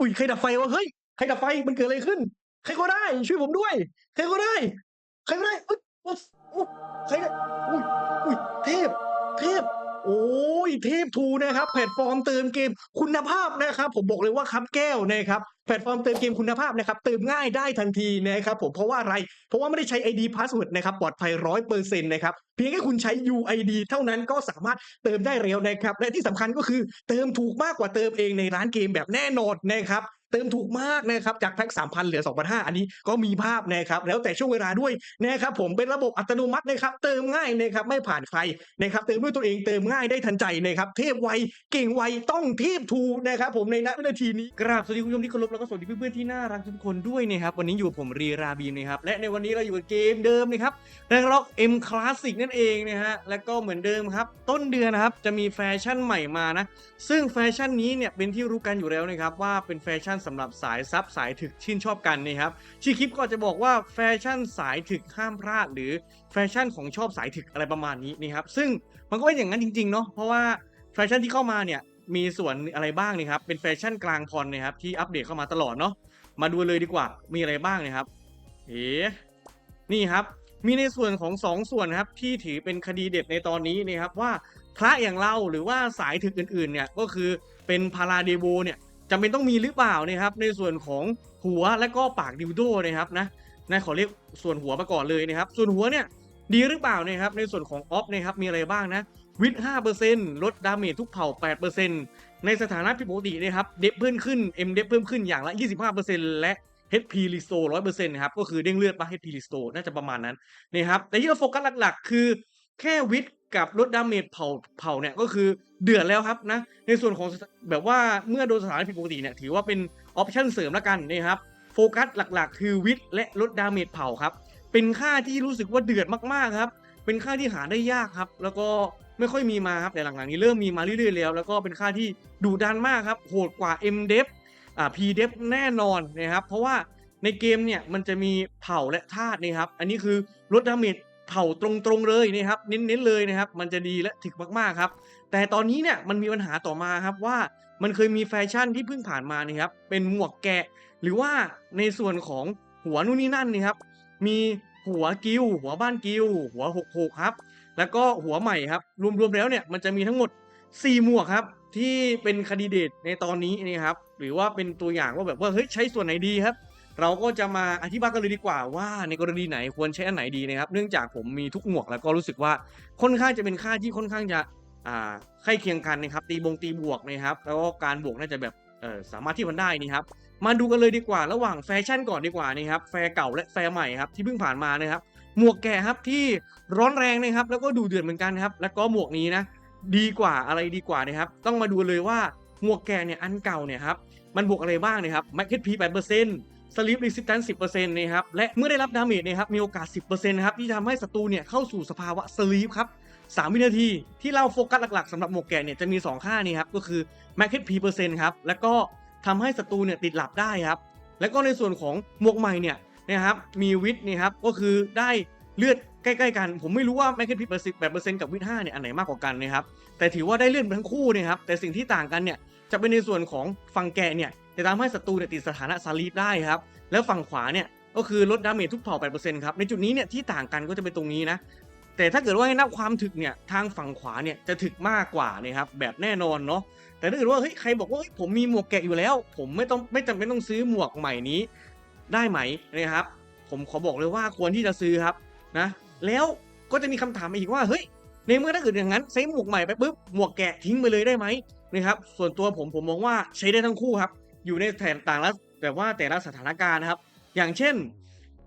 อุ้ยใครดับไฟวะเฮ้ยใครดับไฟมันเกิดอะไรขึ้น ใครก็ได้ ช่วยผมด้วย ใครก็ได้ ใครก็ได้อุ๊ยอุ๊ยอุ๊ยใครได้อุ้ยอุ้ยเทพ เทพ โอ้ยเทพทูนะครับแพลตฟอร์มเติมเกมคุณภาพนะครับ ผมบอกเลยว่าครับแก้วนะครับแพลตฟอร์มเติมเกมคุณภาพนะครับเติมง่ายได้ทันทีนะครับผมเพราะว่าอะไร เพราะว่าไม่ได้ใช้ ID Password นะครับปลอดภัยร้อยเปอร์เซ็นต์นะครับเพียงแค่คุณใช้ UID เท่านั้นก็สามารถเติมได้เร็วนะครับ และที่สำคัญก็คือเติมถูกมากกว่าเติมเองในร้านเกมแบบแน่นอนนะครับ เติมถูกมากนะครับจากแพ็ก3,000เหลือ2,500อันนี้ก็มีภาพนะครับแล้วแต่ช่วงเวลาด้วยนะครับผมเป็นระบบอัตโนมัตินะครับเติมง่ายนะครับไม่ผ่านใครนะครับเติมด้วยตัวเองเติมง่ายได้ทันใจนะครับเทพไวเก่งไวต้องเทพทูนะครับผมในณวินาทีนี้กราบสวัสดีคุณผู้ชมที่เคารพแล้วก็สวัสดีเพื่อนๆที่น่ารักทุกคนด้วยนะครับวันนี้อยู่กับผมรีราบีมนะครับและในวันนี้เราอยู่กับเกมเดิมนะครับแร็อกเอ็มคลาสสิกนั่นเองนะฮะแล้วก็เหมือนเดิมครับต้นเดือนนะครับจะมีแฟชั่นใหม่มานะซึ่งแฟชั่นนี้เนี่ยเป็นที่รู้กันอยู่แล้วนะครับว่าเป็นแฟชั่นสำหรับสายซับสายถึกชื่นชอบกันนะครับชื่อคลิปก็จะบอกว่าแฟชั่นสายถึกห้ามพลาด หรือแฟชั่นของชอบสายถึกอะไรประมาณนี้นะครับซึ่งมันก็เป็นอย่างนั้นจริงๆเนาะเพราะว่าแฟชั่นที่เข้ามาเนี่ยมีส่วนอะไรบ้างนะครับเป็นแฟชั่นกลางพรนะครับที่อัปเดตเข้ามาตลอดเนาะมาดูเลยดีกว่ามีอะไรบ้างนะครับเอ๋นี่ครับมีในส่วนของสองส่วนครับที่ถือเป็นคดีเด็ดในตอนนี้นะครับว่าพระอย่างเราหรือว่าสายถึกอื่นๆเนี่ยก็คือเป็นพาราเดโบเนี่ย จำเป็นต้องมีหรือเปล่านะครับในส่วนของหัวและก็ปากดิวโดนะครับนะนะขอเรียกส่วนหัวมาก่อนเลยนะครับ ส่วนหัวเนี่ยดีหรือเปล่านะครับในส่วนของออฟนะครับมีอะไรบ้างนะวิท5%ลดดาเมจทุกเผ่า8%ในสถานะผิดปกตินะครับเดฟเพิ่มขึ้น M เดฟเพิ่มขึ้นอย่างละ25%และ HP Restore 100%นะครับก็คือเด้งเลือดปะ HP Restore น่าจะประมาณนั้นนะครับแต่ที่เราโฟกัสหลักๆ คือแค่วิท กับลดดาเมจเผาเผาเนี่ยก็คือเดือดแล้วครับนะ ในส่วนของแบบว่าเมื่อโดนสถานผิดปกติเนี่ยถือว่าเป็นออปชั่นเสริมล้วกันนะครับโฟกัสหลักๆ คือวิทและลดดาเมจเผาครับ เป็นค่าที่รู้สึกว่าเดือดมากๆครับ เป็นค่าที่หาได้ยากครับ แล้วก็ไม่ค่อยมีมาครับแต่หลังๆนี้เริ่มมีมาเรื่อยๆแล้ว แล้วก็เป็นค่าที่ดุดันมากครับโหดกว่า M d e f อ่า P d e f แน่นอนนะครับเพราะว่าในเกมเนี่ยมันจะมีเผ่าและธาตุนะครับ อันนี้คือลดดาเมจ เผ่าตรงๆเลยนะครับเน้นๆเลยนะครับ มันจะดีและถึกมากๆครับ แต่ตอนนี้เนี่ยมันมีปัญหาต่อมาครับว่ามันเคยมีแฟชั่นที่เพิ่งผ่านมานะครับเป็นหมวกแกะ หรือว่าในส่วนของหัวนู่นนี่นั่นนี่ครับมีหัวกิวหัวบ้านกิวหัวหกหกครับ แล้วก็หัวใหม่ครับรวมๆแล้วเนี่ยมันจะมีทั้งหมด 4 หมวกครับที่เป็นคดีเดตในตอนนี้นี่ครับหรือว่าเป็นตัวอย่างว่าแบบว่าเฮ้ยใช้ส่วนไหนดีครับ เราก็จะมาอธิบายกันเลยดีกว่าว่าในกรณีไหนควรใช้อันไหนดีนะครับ เนื่องจากผมมีทุกหมวกแล้วก็รู้สึกว่าค่อนข้างจะเป็นค่าที่ค่อนข้างจะอ่าใกล้เคียงกันนะครับ ตีบงตีบวกนะครับ แล้วก็การบวกน่าจะแบบเออสามารถที่มันได้นี่ครับมาดูกันเลยดีกว่าระหว่างแฟชั่นก่อนดีกว่านี่ครับแฟร์เก่าและแฟร์ใหม่ครับที่เพิ่งผ่านมานะครับหมวกแก่ครับที่ร้อนแรงนะครับ แล้วก็ดูเดือดเหมือนกันครับ แล้วก็หมวกนี้นะดีกว่าอะไรดีกว่านะครับ ต้องมาดูเลยว่าหมวกแก่เนี่ยอันเก่าเนี่ยครับมันบวกอะไรบ้างนะครับแม็กเก็ตพีแปดเปอร์เซ็นต์ สลิปรีสิสแตนซ์สิบเปอร์เซ็นต์นะครับ และเมื่อได้รับดาเมจนะครับ มีโอกาสสิบเปอร์เซ็นต์นะครับ ที่ทำให้ศัตรูเนี่ยเข้าสู่สภาวะสลีปครับสามวินาที ที่เราโฟกัสหลักๆสำหรับหมวกแก่เนี่ยจะมี 2 ค่านี้ครับ ก็คือแม็กเก็ตพีเปอร์เซ็นต์ครับ แล้วก็ทำให้ศัตรูเนี่ยติดหลับได้ครับ แล้วก็ในส่วนของหมวกใหม่เนี่ยนะครับ มีวิทนี่ครับ ก็คือได้เลือดใกล้ๆกัน ผมไม่รู้ว่าแมคเก็ตพีเปอร์เซ็นต์แบบเปอร์เซ็นต์กับวิทห้าเนี่ยอันไหนมากกว่ากันนะครับ แต่ถือว่าได้เลือดทั้งคู่นะครับ แต่สิ่งที่ต่างกันเนี่ยจะเป็นในส่วนของฝั่งแกะเนี่ย จะทำให้ศัตรูเนี่ยติดสถานะซาลีฟได้ครับ แล้วฝั่งขวาเนี่ยก็คือลดดาเมจทุกเผ่า8%ครับ ในจุดนี้เนี่ยที่ต่างกันก็จะเป็นตรงนี้นะ แต่ถ้าเกิดว่าให้นับความถึกเนี่ยทางฝั่งขวาเนี่ยจะถึกมากกว่านะครับแบบแน่นอนเนาะ แต่ถ้าเกิดว่าเฮ้ยใครบอกว่าผมมีหมวกแกะอยู่แล้ว ผมไม่ต้องไม่จำเป็นต้องซื้อหมวกใหม่นี้ ได้ไหมนะครับ ผมขอบอกเลยว่าควรที่จะซื้อครับนะ แล้วก็จะมีคำถามอีกว่าเฮ้ยในเมื่อถ้าเกิดอย่างนั้นใช้หมวกใหม่ไปปุ๊บหมวกแกะทิ้งไปเลยได้ไหมนะครับส่วนตัวผมผมมองว่าใช้ได้ทั้งคู่ครับ อยู่ในแถบต่างละแบบว่าแต่ละสถานการณ์นะครับ อย่างเช่น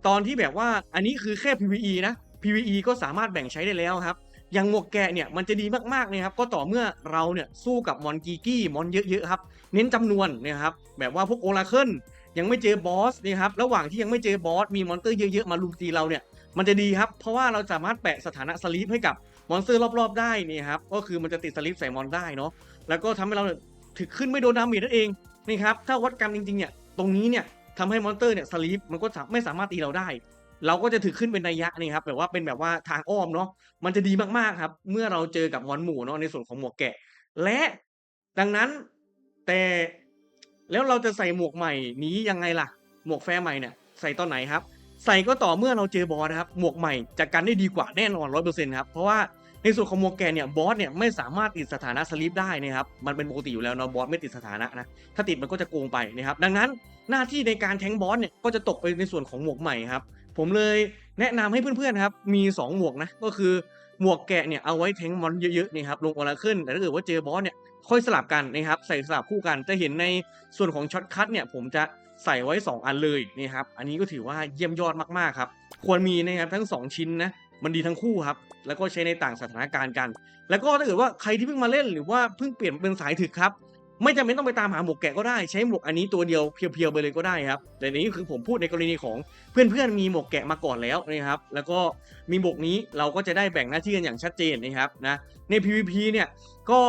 ตอนที่แบบว่าอันนี้คือแค่ PVE นะ PVE ก็สามารถแบ่งใช้ได้แล้วครับ อย่างหมวกแกะเนี่ยมันจะดีมากๆเลยครับ ก็ต่อเมื่อเราเนี่ยสู้กับมอนกีกี้มอนเยอะๆครับ เน้นจำนวนนะครับ แบบว่าพวกโอราเคิลยังไม่เจอบอสนะครับ ระหว่างที่ยังไม่เจอบอสมีมอนเตอร์เยอะๆมาลุมตีเราเนี่ย มันจะดีครับ เพราะว่าเราสามารถแปะสถานะสลีปให้กับมอนสเตอร์รอบๆได้นี่ครับ ก็คือมันจะติดสลีปใส่มอนได้เนาะ แล้วก็ทำให้เราถึกขึ้นไม่โดนดาเมจนั่นเอง นี่ครับถ้าวัดกันจริงๆเนี่ยตรงนี้เนี่ยทำให้มอนเตอร์เนี่ยสลีปมันก็ไม่สามารถตีเราได้ เราก็จะถือขึ้นเป็นนัยยะนี่ครับแบบว่าเป็นแบบว่าทางอ้อมเนาะมันจะดีมากๆครับ เมื่อเราเจอกับมอนหมู่เนาะในส่วนของหมวกแกะ และดังนั้นแต่แล้วเราจะใส่หมวกใหม่นี้ยังไงล่ะ หมวกแฟร์ใหม่เนี่ยใส่ตอนไหนครับ ใส่ก็ต่อเมื่อเราเจอบอสนะครับหมวกใหม่จะกันได้ดีกว่าแน่นอนร้อยเปอร์เซ็นต์ครับเพราะว่า ในส่วนของหมแกนเนี่ยบอสเนี่ยไม่สามารถติดสถานะสลิปได้นะครับมันเป็นปกติอยู่แล้วเนาะบอสไม่ติดสถานะนะถ้าติดมันก็จะโกงไปนะครับดังนั้นหน้าที่ในการแทงบอสเนี่ยก็จะตกไปในส่วนของหมวกใหม่ครับผมเลยแนะนำให้เพื่อนๆครับมี 2 หมวกนะก็คือหมวกแกะเนี่ยเอาไว้แทงมอนเยอะๆนี่ครับลงออราเคิลแต่ถ้าเกิดว่าเจอบอสเนี่ยค่อยสลับกันนะครับใส่สลับคู่กันจะเห็นในส่วนของช็อตคัทเนี่ยผมจะใส่ไว้ 2 อันเลยนี่ครับอันนี้ก็ถือว่าเยี่ยมยอดมากๆครับควรมีนะครับทั้ง 2 ชิ้นนะ มันดีทั้งคู่ครับ แล้วก็ใช้ในต่างสถานการณ์กัน แล้วก็ถ้าเกิดว่าใครที่เพิ่งมาเล่นหรือว่าเพิ่งเปลี่ยนเป็นสายถึกครับ ไม่จำเป็นต้องไปตามหาหมวกแกะก็ได้ ใช้หมวกอันนี้ตัวเดียวเพียวๆไปเลยก็ได้ครับ แต่นี้คือผมพูดในกรณีของเพื่อนๆมีหมวกแกะมาก่อนแล้วนะครับ แล้วก็มีหมวกนี้เราก็จะได้แบ่งหน้าที่กันอย่างชัดเจนนะครับนะใน PVP เนี่ยก็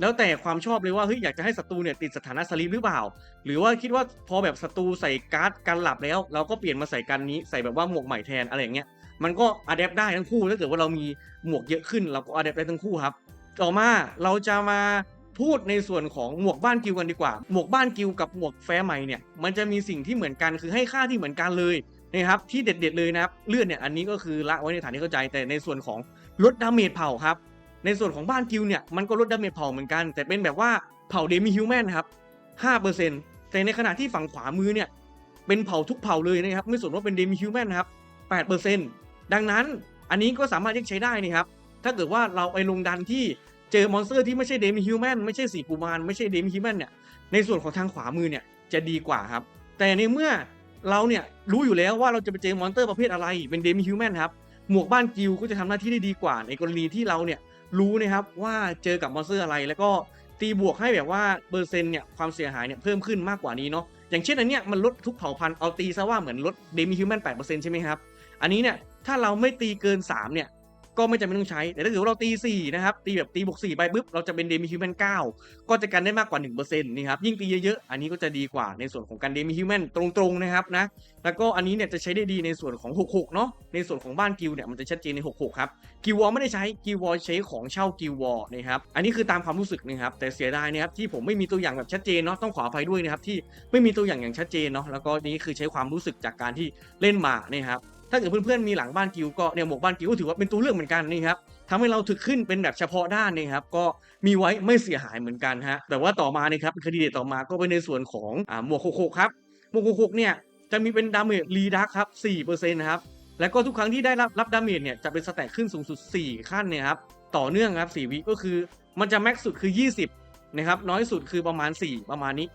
แล้วแต่ความชอบเลยว่าเฮ้ยอยากจะให้ศัตรูเนี่ยติดสถานะสลิปหรือเปล่า หรือว่าคิดว่าพอแบบศัตรูใส่การ์ดกันหลับแล้ว เราก็เปลี่ยนมาใส่กันนี้ใส่แบบว่าหมวกใหม่แทนอะไรอย่างเงี้ย มันก็อัดแอปได้ทั้งคู่ถ้าเกิดว่าเรามีหมวกเยอะขึ้น เราก็อัดแอปได้ทั้งคู่ครับ ต่อมาเราจะมาพูดในส่วนของหมวกบ้านกิวกันดีกว่า หมวกบ้านกิวกับหมวกแฟร์ใหม่เนี่ยมันจะมีสิ่งที่เหมือนกันคือให้ค่าที่เหมือนกันเลยนะครับที่เด็ด ๆ เลยนะครับเลือดเนี่ยอันนี้ก็คือละไว้ในฐานที่เข้าใจแต่ในส่วนของลดดาเมจเผาครับในส่วนของบ้านกิวเนี่ยมันก็ลดดาเมจเผาเหมือนกัน แต่เป็นแบบว่าเผาเดมิฮิวแมนครับ5%แต่ในขณะที่ฝั่งขวามือเนี่ยเป็นเผาทุกเผาเลยนะครับไม่สนว่าเป็นเดมิฮิวแมนครับ8% ดังนั้นอันนี้ก็สามารถเรียกใช้ได้นี่ครับ ถ้าเกิดว่าเราไปลงดันที่เจอมอนสเตอร์ที่ไม่ใช่เดมิฮิวแมนไม่ใช่สีกุมารไม่ใช่เดมิฮิวแมนเนี่ยในส่วนของทางขวามือเนี่ยจะดีกว่าครับ แต่ในเมื่อเราเนี่ยรู้อยู่แล้วว่าเราจะไปเจอมอนสเตอร์ประเภทอะไรเป็นเดมิฮิวแมนครับหมวกบ้านกิวก็จะทำหน้าที่ได้ดีกว่าในกรณีที่เราเนี่ยรู้นะครับว่าเจอกับมอนสเตอร์อะไรแล้วก็ตีบวกให้แบบว่าเปอร์เซ็นต์เนี่ยความเสียหายเนี่ยเพิ่มขึ้นมากกว่านี้เนาะอย่างเช่นอันเนี้ยมันลดทุกเผ่าพันธุ์เอาตีซะว่าเหมือนลดเดมิฮิวแมน8%ใช่ไหมครับอันนี้เนี่ย ถ้าเราไม่ตีเกิน 3 เนี่ย ก็ไม่จำเป็นต้องใช้ แต่ถ้าเกิดว่าเราตี 4 นะครับ ตีแบบตีบวก4ไปปุ๊บ เราจะเป็นเดมิฮิวแมน9ก็จะกันได้มากกว่า 1%นี่ครับ ยิ่งตีเยอะๆ อันนี้ก็จะดีกว่าในส่วนของการเดมิฮิวแมนตรงๆ นะครับนะ แล้วก็อันนี้เนี่ยจะใช้ได้ดีในส่วนของ 66 เนาะ ในส่วนของบ้านกิลเนี่ยมันจะชัดเจนใน 66 ครับ กิลวอลไม่ได้ใช้ กิลวอลใช้ของเช่ากิลวอลนะครับ อันนี้คือตามความรู้สึกนะครับ แต่เสียดายนะครับที่ผมไม่มีตัวอย่างแบบชัดเจนเนาะ ต้องขออภัยด้วยนะครับที่ไม่มีตัวอย่างอย่างชัดเจนเนาะ แล้วก็นี่คือใช้ความรู้สึกจากการที่เล่นมานะครับ ถ้าเกิดเพื่อนๆมีหลังบ้านกิวก็เนี่ยหมวกบ้านกิวก็ถือว่าเป็นตัวเลือกเหมือนกันนี่ครับทำให้เราถึกขึ้นเป็นแบบเฉพาะด้านนี่ครับก็มีไว้ไม่เสียหายเหมือนกันฮะแต่ว่าต่อมานี่ครับคดีเดตต่อมาก็เป็นในส่วนของอ่าหมวกหกครับหมวกหกเนี่ยจะมีเป็นดาเมจรีดักครับ4%นะครับแล้วก็ทุกครั้งที่ได้รับรับดาเมจเนี่ยจะเป็นสแต็กขึ้นสูงสุด 4 ขั้นเนี่ยครับต่อเนื่องครับ4วิก็คือมันจะแม็กสุดคือ 20นะครับน้อยสุดคือประมาณ 4 ประมาณนี้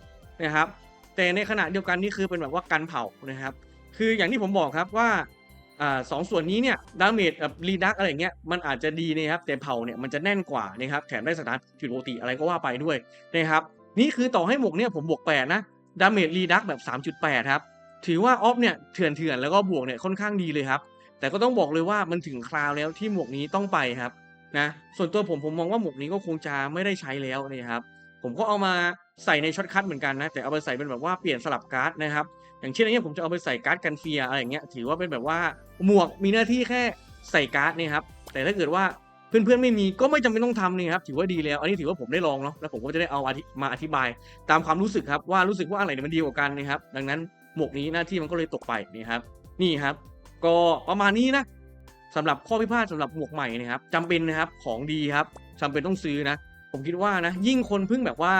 นะครับแต่ในขณะเดียวกันนี่คือเป็นแบบว่ากันเผานะครับคืออย่างที่ผมบอกครับว่า อ่าสองส่วนนี้เนี่ยดาเมจแบบรีดักอะไรเงี้ยมันอาจจะดีนะครับแต่เผาเนี่ยมันจะแน่นกว่านะครับแถมได้สถานผิดปกติอะไรก็ว่าไปด้วยนะครับนี่คือต่อให้หมวกเนี่ยผมบวก8นะดาเมจรีดักแบบ 3.8 ครับถือว่าออฟเนี่ยเถื่อนเถื่อนๆแล้วก็บวกเนี่ยค่อนข้างดีเลยครับ แต่ก็ต้องบอกเลยว่ามันถึงคราวแล้วที่หมวกนี้ต้องไปครับนะส่วนตัวผมผมมองว่าหมวกนี้ก็คงจะไม่ได้ใช้แล้วนะครับ ผมก็เอามาใส่ในช็อตคัทเหมือนกันนะ แต่เอาไปใส่เป็นแบบว่าเปลี่ยนสลับการ์ดนะครับ อย่างเช่นอันนี้ผมจะเอาไปใส่การ์ดกันเฟียอะไรอย่างเงี้ยถือว่าเป็นแบบว่าหมวกมีหน้าที่แค่ใส่การ์ดนี่ครับแต่ถ้าเกิดว่าเพื่อนๆไม่มีก็ไม่จำเป็นต้องทำนี่ครับถือว่าดีแล้ว อันนี้ถือว่าผมได้ลองเนาะแล้วผมก็จะได้เอาอธิมาอธิบาย ตามความรู้สึกครับว่ารู้สึกว่าอะไรเนี่ยมันดีกว่ากันนะครับดังนั้นหมวกนี้หน้าที่มันก็เลยตกไปนี่ครับนี่ครับ ก็ประมาณนี้นะสำหรับข้อพิพาทสำหรับหมวกใหม่นะครับจำเป็นนะครับของดีครับจำเป็นต้องซื้อนะ ผมคิดว่านะยิ่งคนเพิ่งแบบว่า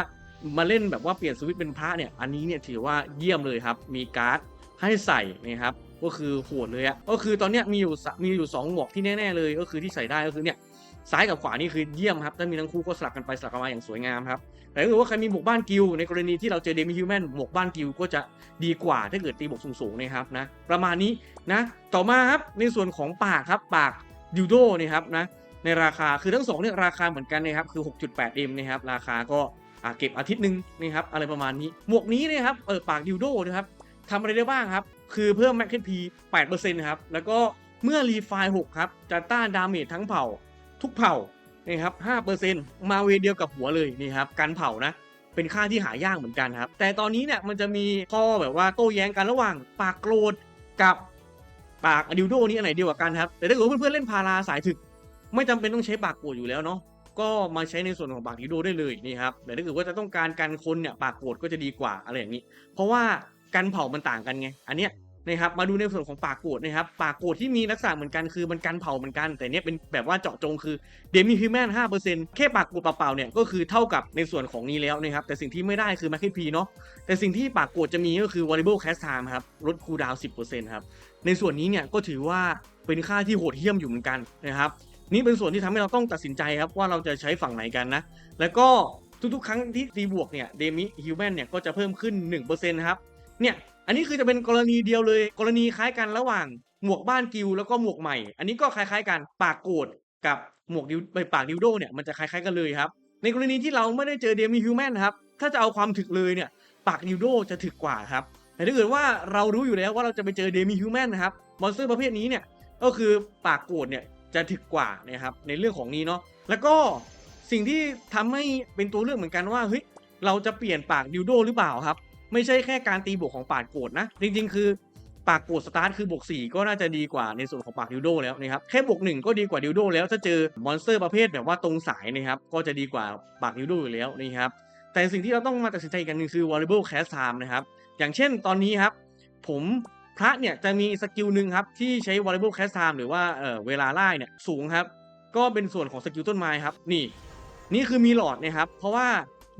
มาเล่นแบบว่าเปลี่ยนสวิตช์เป็นพระเนี่ยอันนี้เนี่ยถือว่าเยี่ยมเลยครับ มีการ์ดให้ใส่นะครับก็คือโหดเลยอะก็คือตอนเนี้ยมีอยู่มีอยู่สองหมวกที่แน่ ๆ เลย ก็คือที่ใส่ได้ก็คือเนี่ยซ้ายกับขวานี่คือเยี่ยมครับถ้ามีทั้งคู่ก็สลับกันไปสลับกันมาอย่างสวยงามครับแต่ถ้าเกิดว่าใครมีหมวกบ้านกิลในกรณีที่เราเจอเดมิฮิวแมนหมวกบ้านกิลก็จะดีกว่าถ้าเกิดตีบวกสูงๆนะครับนะประมาณนี้นะต่อมาครับในส่วนของปากครับปากดิวโดเนี่ยครับนะ ในราคาคือทั้งสองเนี่ยราคาเหมือนกันนะครับคือ 6.8M นะครับราคาก็เก็บอาทิตย์หนึ่งนะครับอะไรประมาณนี้ หมวกนี้เนี่ยครับเออปากดิวโดนะครับทำอะไรได้บ้างครับ คือเพิ่มแม็กเคนพี8%นะครับ แล้วก็เมื่อรีไฟล์6ครับ จะต้านดาเมจทั้งเผ่า ทุกเผ่านะครับ5%มาเวย์เดียวกับหัวเลยนี่ครับการเผานะ เป็นค่าที่หายากเหมือนกันครับ แต่ตอนนี้เนี่ยมันจะมีข้อแบบว่าโต้แย้งกันระหว่างปากโกรธกับปากดิวโดนี่อันไหนเดียวกันครับ แต่ถ้าเกิดว่าเพื่อนๆเล่นพาราสายถึก ไม่จำเป็นต้องใช้ปากโกรธอยู่แล้วเนาะก็มาใช้ในส่วนของปากดิโดได้เลยนี่ครับแต่ถ้าเกิดว่าจะต้องการกันคนเนี่ยปากโกรธก็จะดีกว่าอะไรอย่างนี้ เพราะว่าการเผามันต่างกันไงอันเนี้ยนะครับมาดูในส่วนของปากโกรธนะครับปากโกรธที่มีลักษณะเหมือนกันคือมันกันเผาเหมือนกัน แต่เนี้ยเป็นแบบว่าเจาะจงคือเดมิฮิวแมนห้าเปอร์เซ็นต์แค่ปากโกรธเปล่าๆเนี่ยก็คือเท่ากับในส่วนของนี้แล้วนะครับแต่สิ่งที่ไม่ได้คือแมคคิพีเนาะแต่สิ่งที่ปากโกรธจะมีก็คือ variable cast time ครับลดคูลดาวน์สิบเปอร์เซ็นต์ครับในส่วนนี้เนี่ยก็ถือว่าเป็นค่าที่โหดเหี้ยมอยู่เหมือนกันนะครับ นี่เป็นส่วนที่ทำให้เราต้องตัดสินใจครับว่าเราจะใช้ฝั่งไหนกันนะ แล้วก็ทุกๆ ครั้งที่ตีบวกเนี่ยเดมิฮิวแมนเนี่ยก็จะเพิ่มขึ้น 1%นะครับ เนี่ย อันนี้คือจะเป็นกรณีเดียวเลย กรณีคล้ายกันระหว่างหมวกบ้านกิลแล้วก็หมวกใหม่ อันนี้ก็คล้ายๆกันปากโกรธกับหมวกดิวไปปากดิวโดเนี่ยมันจะคล้ายๆกันเลยครับ ในกรณีที่เราไม่ได้เจอเดมิฮิวแมนครับ ถ้าจะเอาความถึกเลยเนี่ยปากดิวโดจะถึกกว่าครับ แต่ถ้าเกิดว่าเรารู้อยู่แล้วว่าเราจะไปเจอเดมิฮิวแมนนะครับ มอนสเตอร์ประเภทนี้เนี่ย ก็คือปากโกรธเนี่ย จะถึกกว่านะครับในเรื่องของนี้เนาะแล้วก็สิ่งที่ทำให้เป็นตัวเลือกเหมือนกันว่าเฮ้ยเราจะเปลี่ยนปากดิวโดหรือเปล่าครับ ไม่ใช่แค่การตีบวกของปากโกรธนะ จริงๆ คือปากโกรธสตาร์ทคือบวก4ก็น่าจะดีกว่าในส่วนของปากดิวโดแล้วนะครับแค่บวก1ก็ดีกว่าดิวโดแล้วถ้าเจอมอนสเตอร์ประเภทแบบว่าตรงสายนะครับก็จะดีกว่าปากดิวโดอยู่แล้วนะครับแต่สิ่งที่เราต้องมาตัดสินใจกอย่างหนึ่งคือ variable cast time นะครับอย่างเช่นตอนนี้ครับผม พระเนี่ยจะมีสกิลหนึ่งครับที่ใช้ variable cast time หรือว่าเเวลาไล่เนี่ยสูงครับ ก็เป็นส่วนของสกิลต้นไม้ครับ นี่ นี่คือมีหลอดนะครับ เพราะว่า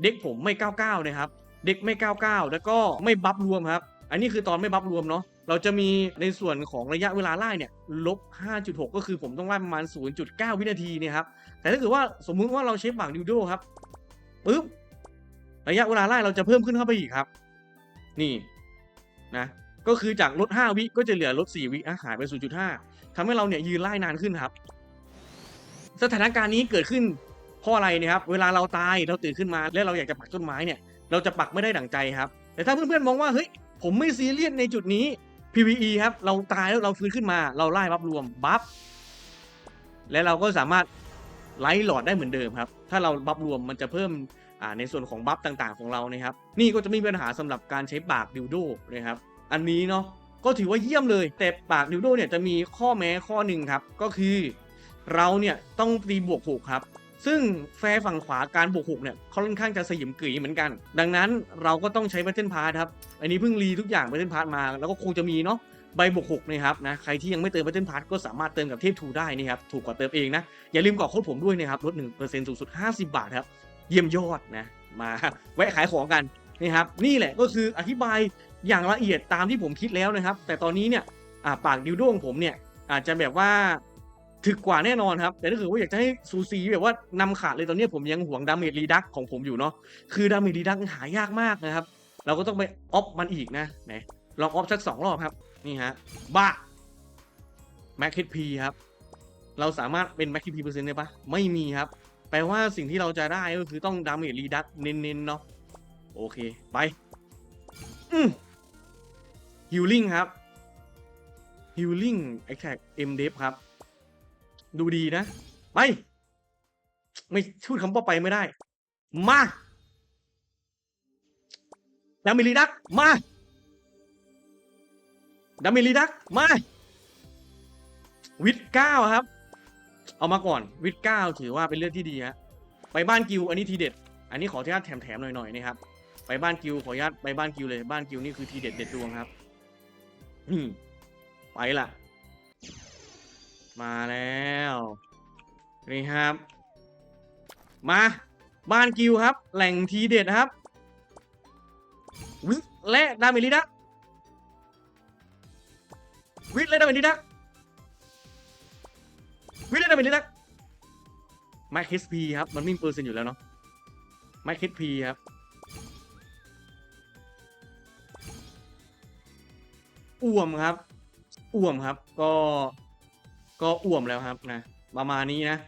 เด็กผมไม่ 99นะครับ เด็กไม่ 99 แล้วก็ไม่บัฟรวมครับ อันนี้คือตอนไม่บัฟรวมเนาะเราจะมีในส่วนของระยะเวลาไล่เนี่ยลบ 5.6 ก็คือผมต้องไล่ประมาณ 0.9 วินาทีเนี่ยครับ แต่ถ้าเกิดว่าสมมุติว่าเราใช้ปากดิวโดครับปึ๊บระยะเวลาไล่เราจะเพิ่มขึ้นเข้าไปอีกครับ นี่นะ ก็คือจากลด 5 วิก็จะเหลือลด 4 วิอะหายไป 0.5ทำให้เราเนี่ยยืนไล่นานขึ้นครับ สถานการณ์นี้เกิดขึ้นเพราะอะไรนะครับ เวลาเราตายเราตื่นขึ้นมา แล้วเราอยากจะปักต้นไม้เนี่ย เราจะปักไม่ได้ดั่งใจครับ แต่ถ้าเพื่อนๆมองว่าเฮ้ยผมไม่ซีเรียสในจุดนี้ PVE ครับเราตายแล้วเราฟื้นขึ้นมา เราไล่บัฟรวมบัฟและเราก็สามารถไล่หลอดได้เหมือนเดิมครับ ถ้าเราบัฟรวมมันจะเพิ่มในส่วนของบัฟต่างๆของเรานะครับ นี่ก็จะไม่มีปัญหาสำหรับการใช้ปากดิวโดนะครับ อันนี้เนาะก็ถือว่าเยี่ยมเลย แต่ปากดิวโดเนี่ยจะมีข้อแม้ข้อหนึ่งครับ ก็คือ เราเนี่ยต้องตีบวกหกครับ ซึ่งแฟฝั่งขวาการบวกหกเนี่ยเขาค่อนข้างจะสยิมกึ๋ยเหมือนกัน ดังนั้นเราก็ต้องใช้แพทเทิร์นพาร์ทครับ อันนี้เพิ่งรีทุกอย่างแพทเทิร์นพาร์ทมา แล้วก็คงจะมีเนาะใบบวกหกนะครับนะใครที่ยังไม่เติมแพทเทิร์นพาร์ทก็สามารถเติมกับเทพทูได้นี่ครับถูกกว่าเติมเองนะอย่าลืมกรอกโค้ดผมด้วยนะครับลด1%สูงสุด 50 บาทครับเยี่ยมยอดนะมาแวะขายของกัน นี่ครับนี่แหละก็คืออธิบายอย่างละเอียดตามที่ผมคิดแล้วนะครับ แต่ตอนนี้เนี่ยปากดิวโดของผมเนี่ยอาจจะแบบว่าถึกกว่าแน่นอนครับ แต่ถ้าเกิดว่าอยากจะให้ซูซีแบบว่านำขาดเลยตอนนี้ผมยังห่วงดาเมจรีดักของผมอยู่เนาะคือดาเมจรีดักหายากมากนะครับ เราก็ต้องไปออฟมันอีกนะไหนลองออฟสักสองรอบครับ นี่ฮะบ้าแม็กคิดพีครับ เราสามารถเป็นแม็กคิดพีเปอร์เซ็นต์ได้ปะไม่มีครับ แปลว่าสิ่งที่เราจะได้ก็คือต้องดาเมจรีดักเน้นๆเนาะ โอเค ไปอืมฮิลลิ่งครับฮิลลิ่งแอแท็กเอ็มเดฟครับ ดูดีนะ ไป ไม่พูดคำว่าไปไม่ได้ มาดามจรีดัก มาดามจรีดัก มา วิดเก้าครับ เอามาก่อน วิดเก้าถือว่าเป็นเรื่องที่ดีฮะไปบ้านกิวอันนี้ทีเด็ด อันนี้ขออนุญาตแถมๆหน่อยๆนะครับ ไปบ้านกิวขออนุญาตไปบ้านกิวเลยบ้านกิวนี่คือทีเด็ดเด็ดดวงครับไปละมาแล้วนี่ครับ มาบ้านกิวครับ แหล่งทีเด็ดครับวิทและดาเมจลิดักวิทและดาเมจลิดักวิทและดาเมจลิดักแม็กคิสพีครับ มันไม่มีเปอร์เซ็นต์อยู่แล้วเนาะแม็กคิสพีครับ อ่วมครับ อ่วมครับ ก็ ก็อ่วมแล้วครับนะ ประมาณนี้นะ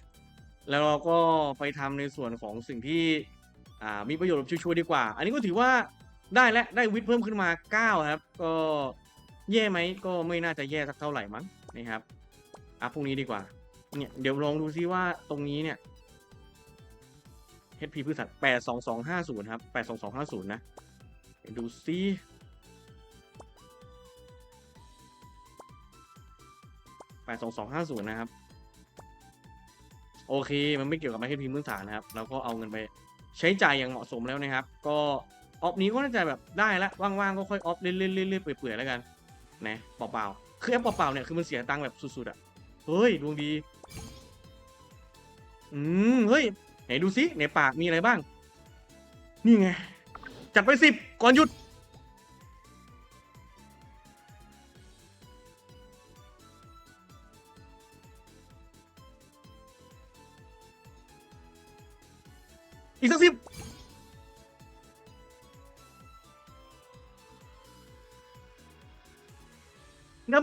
แล้วเราก็ไปทำในส่วนของสิ่งที่อ่ามีประโยชน์ชัวร์ๆดีกว่า อันนี้ก็ถือว่าได้และได้วิทย์เพิ่มขึ้นมา 9 ครับ ก็แย่ไหมก็ไม่น่าจะแย่สักเท่าไหร่มั้งนะครับอะพรุ่งนี้ดีกว่า เนี่ยเดี๋ยวลองดูซิว่าตรงนี้เนี่ย HP พืชสัตว์82250 ครับ 82250 นะดูซิ เดี๋ยวดูซิ82250นะครับ โอเค มันไม่เกี่ยวกับไมค์พิมพ์พื้นฐานนะครับ เราก็เอาเงินไปใช้จ่ายอย่างเหมาะสมแล้วนะครับ ก็ออฟนี้ก็น่าจะแบบได้ละว่างๆก็ค่อยออฟเล่นๆเรื่อยๆเปื่อยๆแล้วกันนะเปล่าๆคือแอปเปล่าๆเนี่ยคือมันเสียตังค์แบบสุดๆอะเฮ้ยดวงดี อืมเฮ้ยไหนดูซิในปากมีอะไรบ้าง นี่ไง จัดไปสิบก่อนหยุด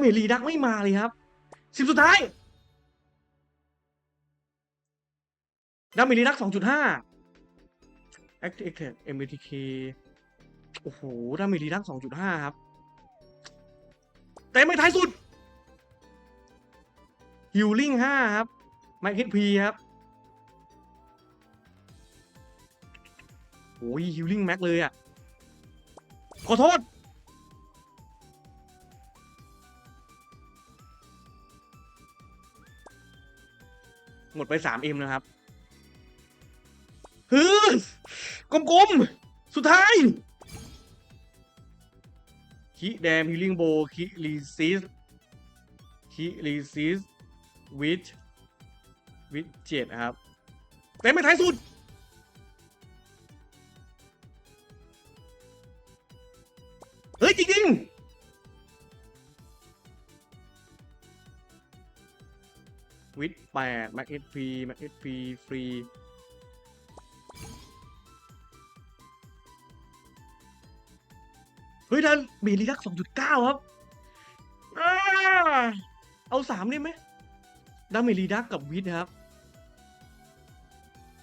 เมจรีดักไม่มาเลยครับสิบสุดท้ายดาเมจรีดักสองจุดห้า Active Attack MBTK โอ้โหดาเมจรีดักสองจุดห้าครับแต่ไม่ท้ายสุดฮิลลิ่งห้าครับไมค์คิดพีครับโอ้ยฮิลลิ่งแม็กเลยอะ ขอโทษ หมดไปสามเอ็มนะครับฮึกลมๆ สุดท้าย คิแดมฮิลลิ่งโบคิรีซิสคิรีซิสวิทวิทเจ็ดนะครับเต็มไปท้ายสุด 8 Max HP Max HP ฟรีเฮ้ยดันบีรีลักสองจุดเก้าครับ เอาสามได้ไหมดาเมรีดักกับวิทนะครับ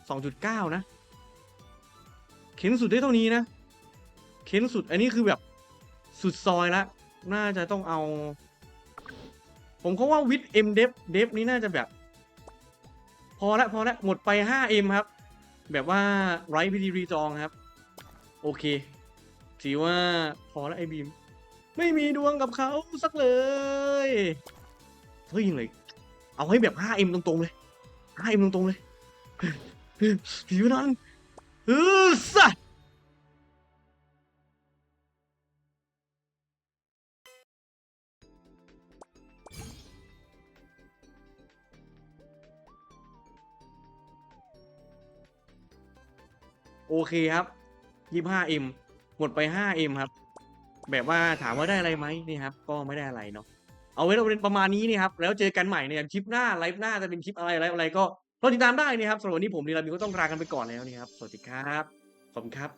สองจุดเก้านะ เข็นสุดได้เท่านี้นะ เข็นสุดอันนี้คือแบบสุดซอยละ น่าจะต้องเอา ผมคิดว่าวิทเอ็มเดฟเดฟนี้น่าจะแบบ พอละพอละหมดไป 5M ครับ แบบว่าไร้พิธีรีจองครับ โอเคถือว่าพอแล้วไอบีม ไม่มีดวงกับเขาสักเลยเฮ้ยยิงเลยเอาให้แบบ 5M ตรงๆเลย 5M ตรงๆเลยผีพนันเออสะ โอเคครับยี่ห้าเอ็มหมดไปห้าเอ็มครับ แบบว่าถามว่าได้อะไรไหมนี่ครับ ก็ไม่ได้อะไรเนาะเอาไว้เราเป็นประมาณนี้นี่ครับ แล้วเจอกันใหม่ในคลิปหน้าไลฟ์หน้าจะเป็นคลิปอะไรไลฟ์อะไรก็รอติดตามได้นะครับสำหรับวันนี้ผมดีรามีก็ต้องลากันไปก่อนแล้วนี่ครับ สวัสดีครับ ขอบคุณครับ